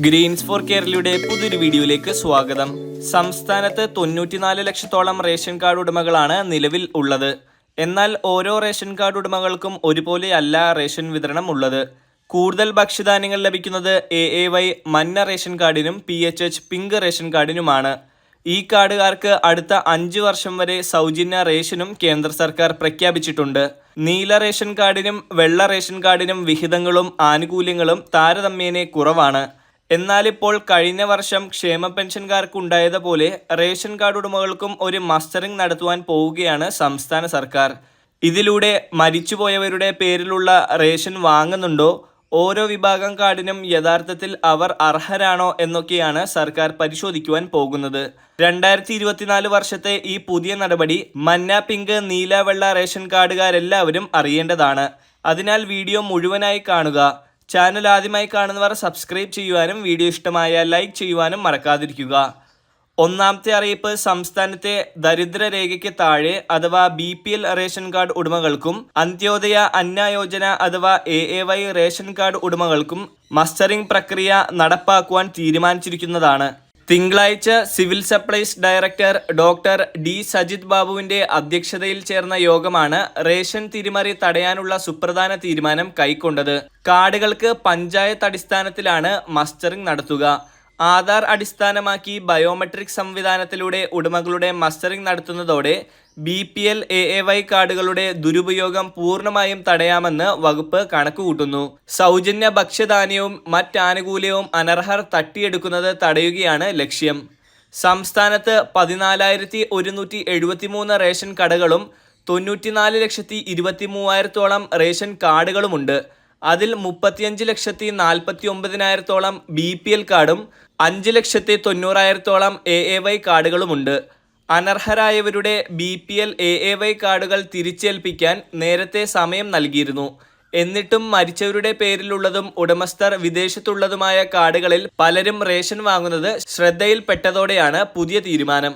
Green's four കേരളയുടെ പുതിയൊരു വീഡിയോയിലേക്ക് സ്വാഗതം. സംസ്ഥാനത്ത് തൊണ്ണൂറ്റിനാല് ലക്ഷത്തോളം റേഷൻ കാർഡ് ഉടമകളാണ് നിലവിൽ ഉള്ളത്. എന്നാൽ ഓരോ റേഷൻ കാർഡ് ഉടമകൾക്കും ഒരുപോലെ അല്ല റേഷൻ വിതരണം ഉള്ളത്. കൂടുതൽ ഭക്ഷ്യധാന്യങ്ങൾ ലഭിക്കുന്നത് എ എ വൈ മഞ്ഞ ration കാർഡിനും P H H pink ration കാർഡിനുമാണ്. ഈ കാർഡുകാർക്ക് അടുത്ത അഞ്ച് വർഷം വരെ സൗജന്യ റേഷനും കേന്ദ്ര സർക്കാർ പ്രഖ്യാപിച്ചിട്ടുണ്ട്. നീല റേഷൻ കാർഡിനും വെള്ള റേഷൻ കാർഡിനും വിഹിതങ്ങളും ആനുകൂല്യങ്ങളും താരതമ്യേന കുറവാണ്. എന്നാൽ ഇപ്പോൾ കഴിഞ്ഞ വർഷം ക്ഷേമ പെൻഷൻകാർക്ക് ഉണ്ടായതുപോലെ റേഷൻ കാർഡ് ഉടമകൾക്കും ഒരു മസ്റ്ററിംഗ് നടത്തുവാൻ പോവുകയാണ് സംസ്ഥാന സർക്കാർ. ഇതിലൂടെ മരിച്ചുപോയവരുടെ പേരിലുള്ള റേഷൻ വാങ്ങുന്നുണ്ടോ? ഓരോ വിഭാഗം കാർഡിനും യഥാർത്ഥത്തിൽ അവർ അർഹരാണോ എന്നൊക്കെയാണ് സർക്കാർ പരിശോധിക്കുവാൻ പോകുന്നത്. രണ്ടായിരത്തി ഇരുപത്തിനാല് വർഷത്തെ ഈ പുതിയ നടപടി മന്ന പിങ്ക് നീല വെള്ള റേഷൻ കാർഡുകാരെല്ലാവരും അറിയേണ്ടതാണ്. അതിനാൽ വീഡിയോ മുഴുവനായി കാണുക. ചാനൽ ആദ്യമായി കാണുന്നവർ സബ്സ്ക്രൈബ് ചെയ്യുവാനും വീഡിയോ ഇഷ്ടമായ ലൈക്ക് ചെയ്യുവാനും മറക്കാതിരിക്കുക. ഒന്നാമത്തെ അറിയിപ്പ് സംസ്ഥാനത്തെ ദരിദ്ര രേഖയ്ക്ക് താഴെ അഥവാ B P L ration card ഉടമകൾക്കും Antyodaya Anna Yojana അഥവാ A A Y ration card ഉടമകൾക്കും mustering പ്രക്രിയ നടപ്പാക്കുവാൻ തീരുമാനിച്ചിരിക്കുന്നതാണ്. തിങ്കളാഴ്ച civil supplies director doctor D Sajith ബാബുവിന്റെ അധ്യക്ഷതയിൽ ചേർന്ന യോഗമാണ് റേഷൻ തിരിമറി തടയാനുള്ള സുപ്രധാന തീരുമാനം കൈക്കൊണ്ടത്. കാർഡുകൾക്ക് പഞ്ചായത്ത് അടിസ്ഥാനത്തിലാണ് മസ്റ്ററിംഗ് നടത്തുക. ആധാർ അടിസ്ഥാനമാക്കി ബയോമെട്രിക് സംവിധാനത്തിലൂടെ ഉടമകളുടെ mustering നടത്തുന്നതോടെ B P L A A Y കാർഡുകളുടെ ദുരുപയോഗം പൂർണമായും തടയാമെന്ന് വകുപ്പ് കണക്കുകൂട്ടുന്നു. സൗജന്യ ഭക്ഷ്യധാന്യവും മറ്റാനുകൂല്യവും അനർഹർ തട്ടിയെടുക്കുന്നത് തടയുകയാണ് ലക്ഷ്യം. സംസ്ഥാനത്ത് പതിനാലായിരത്തി ഒരുന്നൂറ്റി എഴുപത്തിമൂന്ന് റേഷൻ കടകളും തൊണ്ണൂറ്റിനാല് ലക്ഷത്തി ഇരുപത്തി മൂവായിരത്തോളം റേഷൻ കാർഡുകളുമുണ്ട്. അതിൽ മുപ്പത്തിയഞ്ച് ലക്ഷത്തി നാൽപ്പത്തി ഒമ്പതിനായിരത്തോളം ബി പി എൽ കാർഡും അഞ്ച് ലക്ഷത്തി തൊണ്ണൂറായിരത്തോളം എ എ വൈ കാർഡുകളുമുണ്ട്. അനർഹരായവരുടെ B P L A A Y കാർഡുകൾ തിരിച്ചേൽപ്പിക്കാൻ നേരത്തെ സമയം നൽകിയിരുന്നു. എന്നിട്ടും മരിച്ചവരുടെ പേരിലുള്ളതും ഉടമസ്ഥർ വിദേശത്തുള്ളതുമായ കാർഡുകളിൽ പലരും റേഷൻ വാങ്ങുന്നത് ശ്രദ്ധയിൽപ്പെട്ടതോടെയാണ് പുതിയ തീരുമാനം.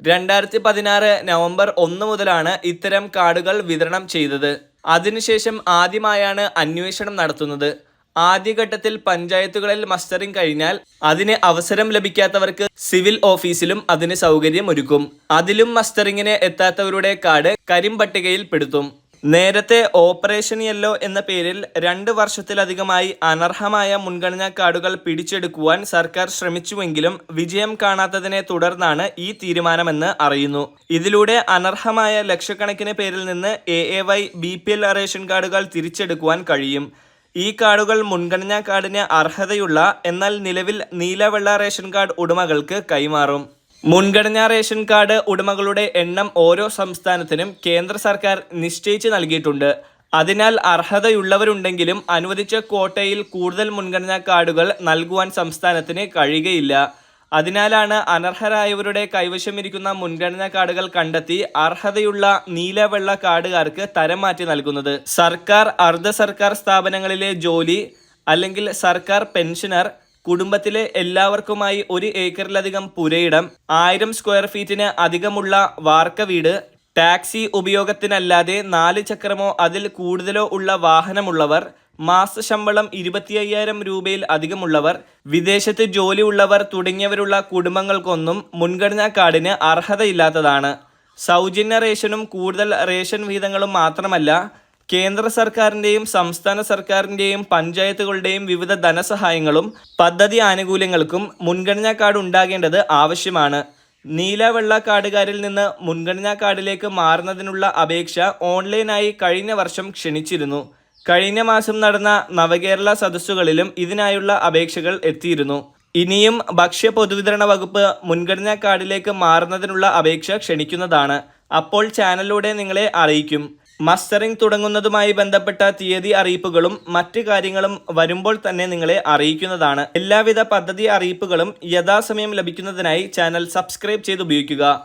രണ്ടായിരത്തി പതിനാറ് നവംബർ ഒന്ന് മുതലാണ് ഇത്തരം കാർഡുകൾ വിതരണം ചെയ്തത്. അതിനുശേഷം ആദ്യമായാണ് അന്വേഷണം നടത്തുന്നത്. ആദ്യഘട്ടത്തിൽ പഞ്ചായത്തുകളിൽ മസ്റ്ററിംഗ് കഴിഞ്ഞാൽ അതിന് അവസരം ലഭിക്കാത്തവർക്ക് സിവിൽ ഓഫീസിലും അതിന് സൗകര്യം ഒരുക്കും അതിലും മസ്റ്ററിങ്ങിന് എത്താത്തവരുടെ കാർഡ് കരിമ്പട്ടികയിൽ പെടുത്തും. നേരത്തെ ഓപ്പറേഷൻ യെല്ലോ എന്ന പേരിൽ രണ്ട് വർഷത്തിലധികമായി അനർഹമായ മുൻഗണനാ കാർഡുകൾ പിടിച്ചെടുക്കുവാൻ സർക്കാർ ശ്രമിച്ചുവെങ്കിലും വിജയം കാണാത്തതിനെ തുടർന്നാണ് ഈ തീരുമാനമെന്ന് അറിയുന്നു. ഇതിലൂടെ അനർഹമായ ലക്ഷക്കണക്കിന് പേരിൽ നിന്ന് A A Y B P L ration കാർഡുകൾ തിരിച്ചെടുക്കുവാൻ കഴിയും. ഈ കാർഡുകൾ മുൻഗണനാ കാർഡിന് അർഹതയുള്ള എന്നാൽ നിലവിൽ നീലവെള്ള റേഷൻ കാർഡ് ഉടമകൾക്ക് കൈമാറും. മുൻഗണനാ റേഷൻ കാർഡ് ഉടമകളുടെ എണ്ണം ഓരോ സംസ്ഥാനത്തിനും കേന്ദ്ര സർക്കാർ നിശ്ചയിച്ച് നൽകിയിട്ടുണ്ട്. അതിനാൽ അർഹതയുള്ളവരുണ്ടെങ്കിലും അനുവദിച്ച ക്വോട്ടയിൽ കൂടുതൽ മുൻഗണനാ കാർഡുകൾ നൽകുവാൻ സംസ്ഥാനത്തിന് കഴിയുകയില്ല. അതിനാലാണ് അനർഹരായവരുടെ കൈവശമിരിക്കുന്ന മുൻഗണനാ കാർഡുകൾ കണ്ടെത്തി അർഹതയുള്ള നീലവെള്ള കാർഡുകാർക്ക് തരം മാറ്റി നൽകുന്നത്. സർക്കാർ അർദ്ധ സർക്കാർ സ്ഥാപനങ്ങളിലെ ജോലി അല്ലെങ്കിൽ സർക്കാർ പെൻഷനർ കുടുംബത്തിലെ എല്ലാവർക്കുമായി ഒരു ഏക്കറിലധികം പുരയിടം ആയിരം സ്ക്വയർ ഫീറ്റിന് അധികമുള്ള വാർക്ക വീട് ടാക്സി ഉപയോഗത്തിനല്ലാതെ നാല് ചക്രമോ അതിൽ കൂടുതലോ ഉള്ള വാഹനമുള്ളവർ മാസ ശമ്പളം ഇരുപത്തി അയ്യായിരം രൂപയിൽ അധികമുള്ളവർ വിദേശത്ത് ജോലി ഉള്ളവർ തുടങ്ങിയവരുള്ള കുടുംബങ്ങൾക്കൊന്നും മുൻഗണനാ കാർഡിന് അർഹതയില്ലാത്തതാണ്. സൗജന്യ റേഷനും കൂടുതൽ റേഷൻ വിഹിതങ്ങളും മാത്രമല്ല കേന്ദ്ര സർക്കാരിന്റെയും സംസ്ഥാന സർക്കാരിന്റെയും പഞ്ചായത്തുകളുടെയും വിവിധ ധനസഹായങ്ങളും പദ്ധതി ആനുകൂല്യങ്ങൾക്കും മുൻഗണനാ കാർഡ് ഉണ്ടാകേണ്ടത് ആവശ്യമാണ്. നീല വെള്ള കാർഡുകാരിൽ നിന്ന് മുൻഗണനാ കാർഡിലേക്ക് മാറുന്നതിനുള്ള അപേക്ഷ ഓൺലൈനായി കഴിഞ്ഞ വർഷം ക്ഷണിച്ചിരുന്നു. കഴിഞ്ഞ മാസം നടന്ന നവകേരള സദസ്സുകളിലും ഇതിനായുള്ള അപേക്ഷകൾ എത്തിയിരുന്നു. ഇനിയും ഭക്ഷ്യ പൊതുവിതരണ വകുപ്പ് മുൻഗണനാ കാർഡിലേക്ക് മാറുന്നതിനുള്ള അപേക്ഷ ക്ഷണിക്കുന്നതാണ്. അപ്പോൾ ചാനലിലൂടെ നിങ്ങളെ അറിയിക്കും. മസ്റ്ററിംഗ് തുടങ്ങുന്നതുമായി ബന്ധപ്പെട്ട തീയതി അറിയിപ്പുകളും മറ്റ് കാര്യങ്ങളും വരുമ്പോൾ തന്നെ നിങ്ങളെ അറിയിക്കുന്നതാണ്. എല്ലാവിധ പദ്ധതി അറിയിപ്പുകളും യഥാസമയം ലഭിക്കുന്നതിനായി ചാനൽ സബ്സ്ക്രൈബ് ചെയ്ത് ഉപയോഗിക്കുക